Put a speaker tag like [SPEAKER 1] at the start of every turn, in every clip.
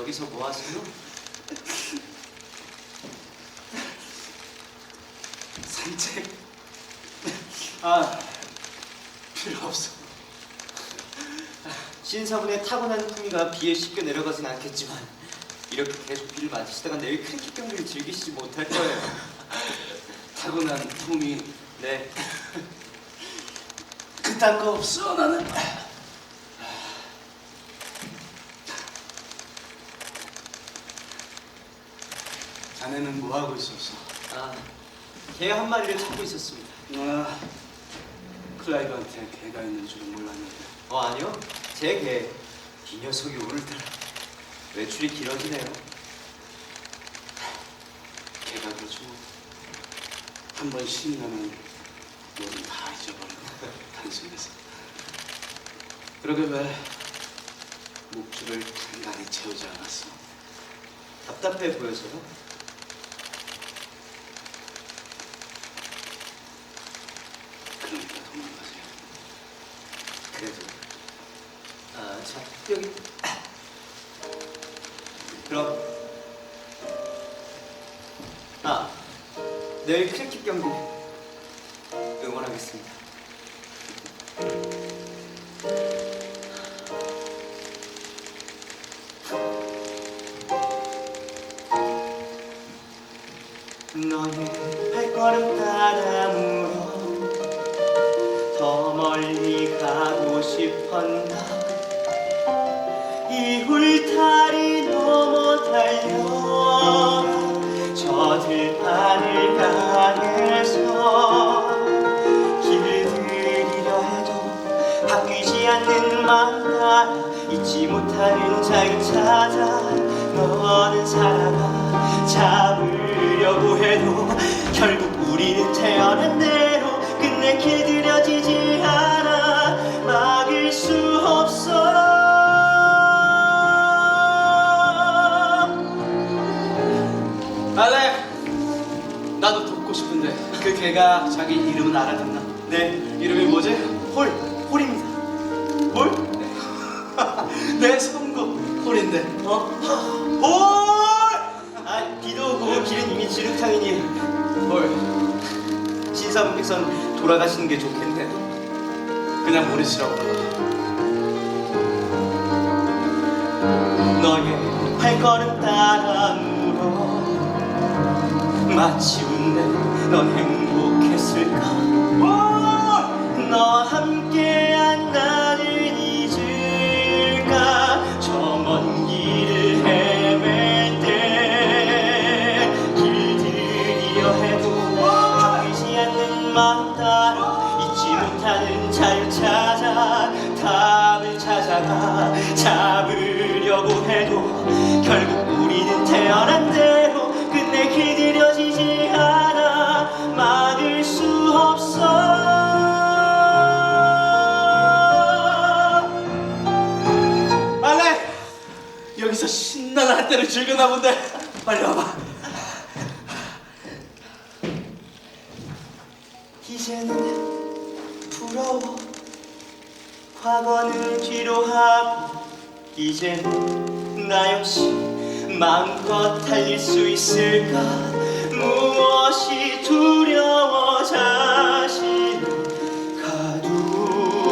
[SPEAKER 1] 여기서 뭐 하세요?
[SPEAKER 2] 산책. 아 필요 없어.
[SPEAKER 1] 신사분의 타고난 품위가 비에 쉽게 내려가진 않겠지만 이렇게 계속 비를 맞으시다가 내일 크리켓 경기를 즐기시지 못할 거예요.
[SPEAKER 2] 타고난 품이
[SPEAKER 1] 네,
[SPEAKER 2] 그딴 거 없어 나는. 자네는 뭐 하고 있었어?
[SPEAKER 1] 아, 개 한 마리를 찾고 있었습니다.
[SPEAKER 2] 아 클라이브한테 개가 있는 줄은 몰랐는데.
[SPEAKER 1] 어 아니요, 제 개. 이 녀석이 오늘따라 외출이 길어지네요.
[SPEAKER 2] 개가 그러죠. 한번 신나면 뭐든 다 잊어버리고 단순해서. 그러게 왜 목줄을 단단히 채우지 않았어?
[SPEAKER 1] 답답해 보여서요.
[SPEAKER 2] 그러니까 도망가세요.
[SPEAKER 1] 그래도 아, 자 여기 그럼 아 내일 크리켓 경기 응원하겠습니다. 너의 발걸음 따라 물어 더 멀리 가고 싶었나? 이 울타리 넘어 달려 저 들판을 향해서 길을 들이려 해도 바뀌지 않는 따라 잊지 못하는 자유 찾아 너는 살아가 잡으려고 해도 결국 우리는 태어난 대로 끝내 길들여지지
[SPEAKER 2] 그 개가 자기 이름은 알아듣나?
[SPEAKER 1] 네
[SPEAKER 2] 이름이 뭐지?
[SPEAKER 1] 홀 홀입니다
[SPEAKER 2] 홀? 내 성공 홀인데
[SPEAKER 1] 어? 홀! 아 비도 오고 길은 이미 지름탕이니
[SPEAKER 2] 홀
[SPEAKER 1] 신사분께서는 돌아가시는 게 좋겠네요
[SPEAKER 2] 그냥 불러
[SPEAKER 1] 너의 발걸음 따라 물어 마치 웃네 넌 행복 찾아가 잡으려고 해도 결국 우리는 태어난 대로 끝내 길들여지지 않아 막을 수 없어.
[SPEAKER 2] 알렉! 여기서 신나는 한때를 즐겼나 본데. 빨리 와봐.
[SPEAKER 1] 이제는 부러워 과거는 뒤로 하고 이제는 나 역시 마음껏 달릴 수 있을까? 무엇이 두려워 자신 가두고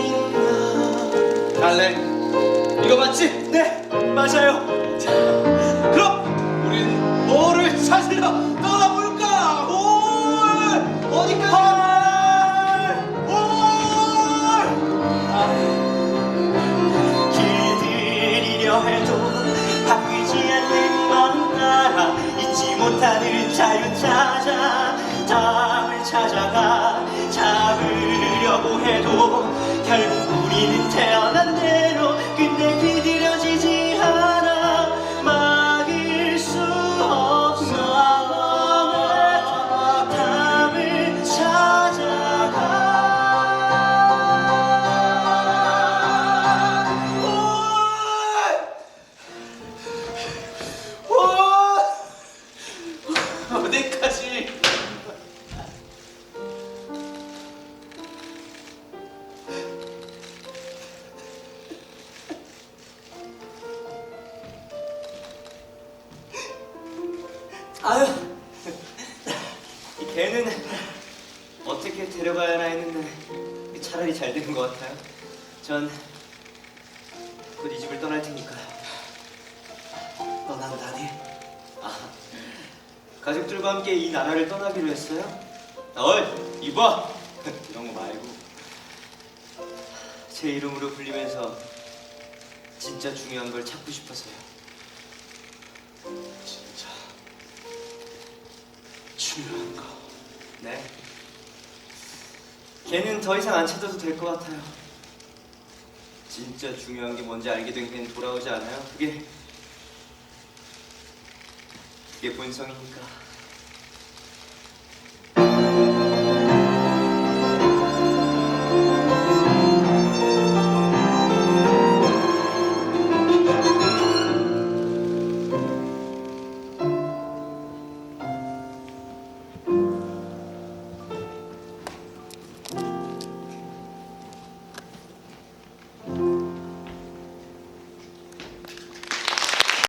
[SPEAKER 1] 있나?
[SPEAKER 2] 알렉 이거 맞지?
[SPEAKER 1] 네 맞아요.
[SPEAKER 2] 자
[SPEAKER 1] 찾아가 잡으려고 해도 결국 우리는 태어난 대로 끝내 길들여지지 않아. 막을 수 없어. 답을 찾아가.
[SPEAKER 2] 홀 어디까지 아유,
[SPEAKER 1] 이 개는 어떻게 데려가야 하나 했는데 차라리 잘 되는 것 같아요. 전 곧 이 집을 떠날 테니까.
[SPEAKER 2] 떠난다니.
[SPEAKER 1] 아, 가족들과 함께 이 나라를 떠나기로 했어요? 어이, 이봐! 이런 거 말고. 제 이름으로 불리면서 진짜 중요한 걸 찾고 싶어서요.
[SPEAKER 2] 중요한 거.
[SPEAKER 1] 네. 걔는 더 이상 안 찾아도 될 것 같아요. 진짜 중요한 게 뭔지 알게 된 걔는 돌아오지 않아요. 그게 그게 본성이니까.